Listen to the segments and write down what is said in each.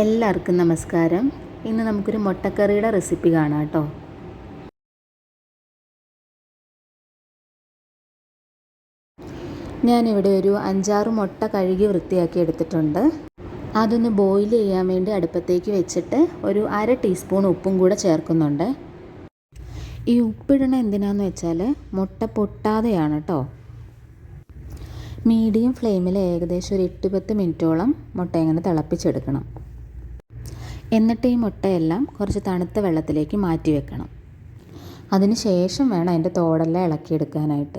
എല്ലാവർക്കും നമസ്കാരം. ഇന്ന് നമുക്കൊരു മുട്ടക്കറിയുടെ റെസിപ്പി കാണാം കേട്ടോ. ഞാനിവിടെ ഒരു അഞ്ചാറ് മുട്ട കഴുകി വൃത്തിയാക്കി എടുത്തിട്ടുണ്ട്. അതൊന്ന് ബോയിൽ ചെയ്യാൻ വേണ്ടി അടുപ്പത്തേക്ക് വെച്ചിട്ട് ഒരു അര ടീസ്പൂൺ ഉപ്പും കൂടെ ചേർക്കുന്നുണ്ട്. ഈ ഉപ്പിടണ എന്തിനാന്ന് വെച്ചാൽ മുട്ട പൊട്ടാതെയാണ് കേട്ടോ. മീഡിയം ഫ്ലെയിമിൽ ഏകദേശം ഒരു എട്ട് പത്ത് മിനിറ്റോളം മുട്ട ഇങ്ങനെ തിളപ്പിച്ചെടുക്കണം. എന്നിട്ട് ഈ മുട്ടയെല്ലാം കുറച്ച് തണുത്ത വെള്ളത്തിലേക്ക് മാറ്റി വെക്കണം. അതിന് ശേഷം വേണം അതിന്റെ തോടെല്ലാം ഇളക്കിയെടുക്കാനായിട്ട്.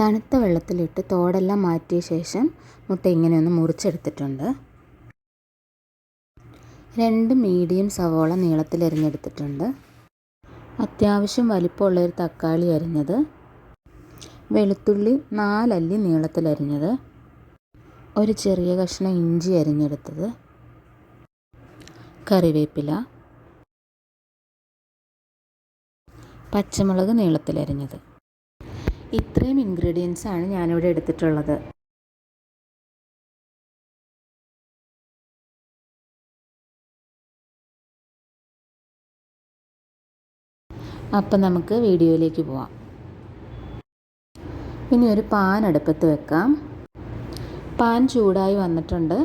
തണുത്ത വെള്ളത്തിലിട്ട് തോടെല്ലാം മാറ്റിയ ശേഷം മുട്ട ഇങ്ങനെ ഒന്ന് മുറിച്ചെടുത്തിട്ടുണ്ട്. രണ്ട് മീഡിയം സവോള നീളത്തിൽ അരിഞ്ഞെടുത്തിട്ടുണ്ട്. അത്യാവശ്യം വലിപ്പമുള്ള ഒരു തക്കാളി അരിഞ്ഞത്. വെളുത്തുള്ളി നാലല്ലി നീളത്തിൽ അരിഞ്ഞത്. ഒരു ചെറിയ കഷ്ണം ഇഞ്ചി അരിഞ്ഞെടുത്തത്. കറിവേപ്പില പച്ചമുളക് നീളത്തിലരിഞ്ഞത് ഇത്രയും ഇൻഗ്രീഡിയൻസ് ആണ് ഞാനിവിടെ എടുത്തിട്ടുള്ളത്. അപ്പം നമുക്ക് വീഡിയോയിലേക്ക് പോവാം. ഇനി ഒരു പാൻ അടുപ്പത്ത് വെക്കാം. പാൻ ചൂടായി വന്നിട്ടുണ്ട്.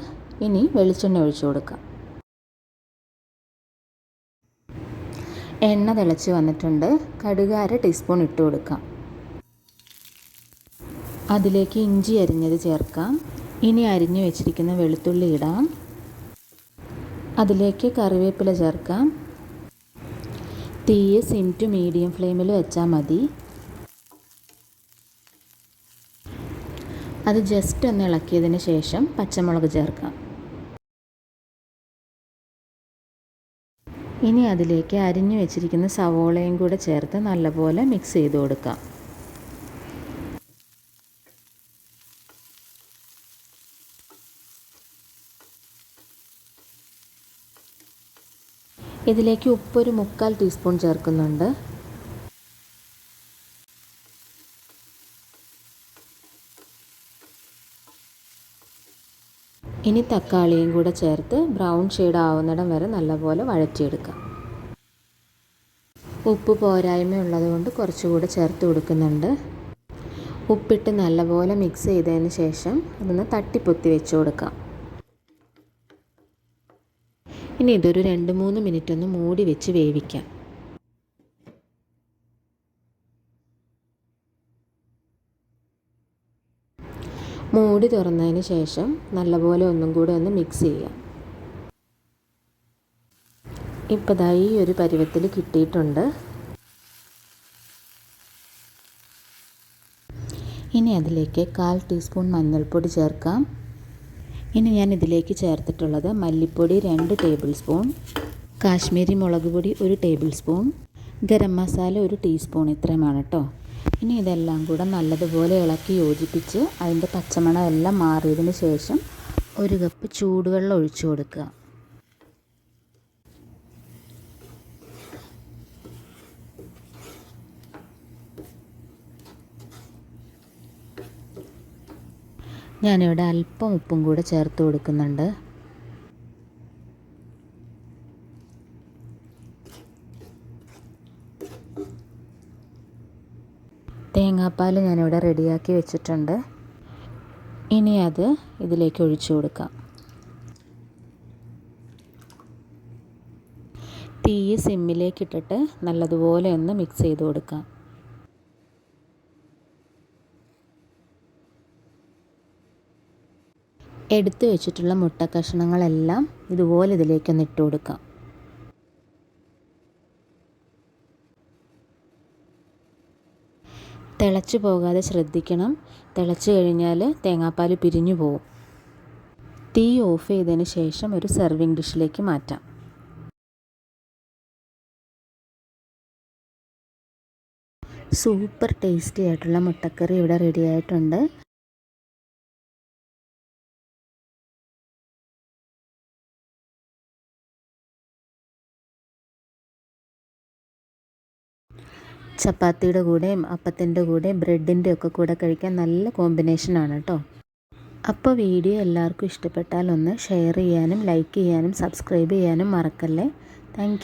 ഇനി വെളിച്ചെണ്ണ ഒഴിച്ചു കൊടുക്കാം. എണ്ണ തിളച്ച് വന്നിട്ടുണ്ട്. കടുക് അര ടീസ്പൂൺ ഇട്ട് കൊടുക്കാം. അതിലേക്ക് ഇഞ്ചി അരിഞ്ഞത് ചേർക്കാം. ഇനി അരിഞ്ഞു വെച്ചിരിക്കുന്ന വെളുത്തുള്ളി ഇടാം. അതിലേക്ക് കറിവേപ്പില ചേർക്കാം. തീയ് സിം ടു മീഡിയം ഫ്ലെയിമിൽ വെച്ചാൽ മതി. അത് ജസ്റ്റ് ഒന്ന് ഇളക്കിയതിന് ശേഷം പച്ചമുളക് ചേർക്കാം. ഇനി അതിലേക്ക് അരിഞ്ഞു വെച്ചിരിക്കുന്ന സവോളയും കൂടെ ചേർത്ത് നല്ലപോലെ മിക്സ് ചെയ്ത് കൊടുക്കാം. ഇതിലേക്ക് ഉപ്പൊരു മുക്കാൽ ടീസ്പൂൺ ചേർക്കുന്നുണ്ട്. ഇനി തക്കാളിയും കൂടെ ചേർത്ത് ബ്രൗൺ ഷെയ്ഡ് ആവുന്നിടം വരെ നല്ലപോലെ വഴറ്റിയെടുക്കാം. ഉപ്പ് പോരായ്മ ഉള്ളതുകൊണ്ട് കുറച്ചുകൂടെ ചേർത്ത് കൊടുക്കുന്നുണ്ട്. ഉപ്പിട്ട് നല്ലപോലെ മിക്സ് ചെയ്തതിന് ശേഷം അതൊന്ന് തട്ടിപ്പൊത്തി വെച്ച് കൊടുക്കാം. ഇനി ഇതൊരു രണ്ട് മൂന്ന് മിനിറ്റ് ഒന്ന് മൂടി വെച്ച് വേവിക്കാം. മൂടി തുറന്നതിന് ശേഷം നല്ലപോലെ ഒന്നും കൂടെ ഒന്ന് മിക്സ് ചെയ്യാം. ഇപ്പോൾ ദാ ഈ ഒരു പരുവത്തിൽ കിട്ടിയിട്ടുണ്ട്. ഇനി അതിലേക്ക് കാൽ ടീസ്പൂൺ മഞ്ഞൾപ്പൊടി ചേർക്കാം. ഇനി ഞാൻ ഇതിലേക്ക് ചേർത്തിട്ടുള്ളത് മല്ലിപ്പൊടി രണ്ട് ടേബിൾ സ്പൂൺ കാശ്മീരി മുളക് പൊടി ഒരു ടേബിൾ സ്പൂൺ ഗരം മസാല ഒരു ടീസ്പൂൺ ഇത്രയുമാണ് കേട്ടോ. ഇനി ഇതെല്ലാം കൂടെ നല്ലതുപോലെ ഇളക്കി യോജിപ്പിച്ച് അതിന്റെ പച്ചമണം എല്ലാം മാറിയതിന് ശേഷം ഒരു കപ്പ് ചൂടുവെള്ളം ഒഴിച്ചു കൊടുക്കുക. ഞാനിവിടെ അല്പം ഉപ്പും കൂടെ ചേർത്ത് കൊടുക്കുന്നുണ്ട്. തേങ്ങാപ്പാൽ ഞാനിവിടെ റെഡിയാക്കി വെച്ചിട്ടുണ്ട്. ഇനി അത് ഇതിലേക്ക് ഒഴിച്ചു കൊടുക്കാം. തീ സിമ്മിലേക്ക് ഇട്ടിട്ട് നല്ലതുപോലെ ഒന്ന് മിക്സ് ചെയ്ത് കൊടുക്കാം. എടുത്തു വെച്ചിട്ടുള്ള മുട്ട കഷ്ണങ്ങളെല്ലാം ഇതുപോലെ ഇതിലേക്കൊന്ന് ഇട്ട് കൊടുക്കാം. തിളച്ച് പോകാതെ ശ്രദ്ധിക്കണം. തിളച്ച് കഴിഞ്ഞാൽ തേങ്ങാപ്പാൽ പിരിഞ്ഞു പോകും തീ ഓഫ് ചെയ്തതിന് ശേഷം ഒരു സെർവിങ് ഡിഷിലേക്ക് മാറ്റാം. സൂപ്പർ ടേസ്റ്റി ആയിട്ടുള്ള മുട്ടക്കറി ഇവിടെ റെഡി ആയിട്ടുണ്ട്. ചപ്പാത്തിയുടെ കൂടെയും അപ്പത്തിന്റെ കൂടെയും ബ്രെഡിന്റെ ഒക്കെ കൂടെ കഴിക്കാൻ നല്ല കോമ്പിനേഷൻ ആണ് കേട്ടോ അപ്പോൾ വീഡിയോ എല്ലാവർക്കും ഇഷ്ടപ്പെട്ടാൽ ഒന്ന് ഷെയർ ചെയ്യാനും ലൈക്ക് ചെയ്യാനും സബ്സ്ക്രൈബ് ചെയ്യാനും മറക്കല്ലേ. താങ്ക്